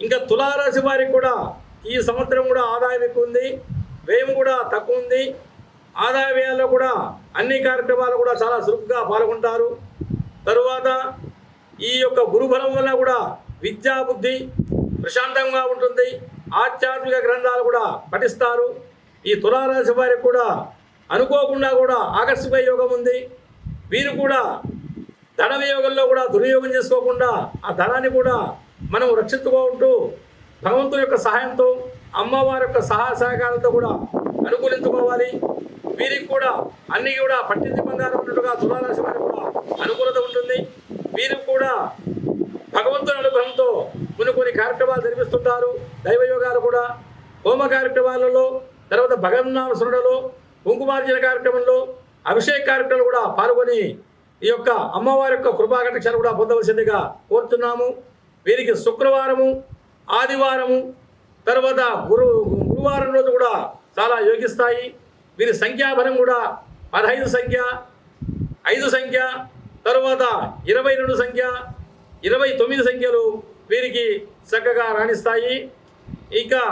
ఇంకా తులారాశి వారికి కూడా ఈ సంవత్సరం కూడా ఆదాయం ఎక్కువ ఉంది వ్యయం కూడా తక్కువ ఉంది. ఆదాయ వ్యయాల్లో కూడా అన్ని కార్యక్రమాలు కూడా చాలా చురుగ్గా పాల్గొంటారు. తరువాత ఈ యొక్క గురుబలం వల్ల కూడా విద్యా బుద్ధి ప్రశాంతంగా ఉంటుంది. ఆధ్యాత్మిక గ్రంథాలు కూడా పఠిస్తారు. ఈ తులారాశి వారికి కూడా అనుకోకుండా కూడా ఆకస్మిక యోగం ఉంది. వీరు కూడా ధన వియోగంలో కూడా దుర్యోగం చేసుకోకుండా ఆ ధనాన్ని కూడా మనం రక్షించుకుంటూ భగవంతుని యొక్క సహాయంతో అమ్మవారి యొక్క సహాయ సహకారాలతో కూడా అనుకూలించుకోవాలి. వీరికి కూడా అన్ని కూడా పట్టింది బంగారం ఉన్నట్టుగా తులారాశి వారికి కూడా అనుకూలత ఉంటుంది. వీరికి కూడా భగవంతుని అనుగ్రహంతో కొన్ని కొన్ని కార్యక్రమాలు జరిపిస్తుంటారు. దైవయోగాలు కూడా హోమ కార్యక్రమాలలో తర్వాత భగవన్నామ స్మరణలో కుంకుమార్జన కార్యక్రమంలో అభిషేక కార్యక్రమాలు కూడా పాల్గొని ఈ యొక్క అమ్మవారి యొక్క కృపాకటాక్షాలు కూడా పొందవలసిందిగా కోరుతున్నాము. వీరికి శుక్రవారము ఆదివారము తర్వాత గురు గురువారం రోజు కూడా చాలా యోగిస్తాయి. వీరి సంఖ్యాబలం కూడా పదహైదు సంఖ్య ఐదు సంఖ్య తరువాత ఇరవై రెండు సంఖ్య ఇరవై తొమ్మిది సంఖ్యలు వీరికి చక్కగా రాణిస్తాయి. ఇంకా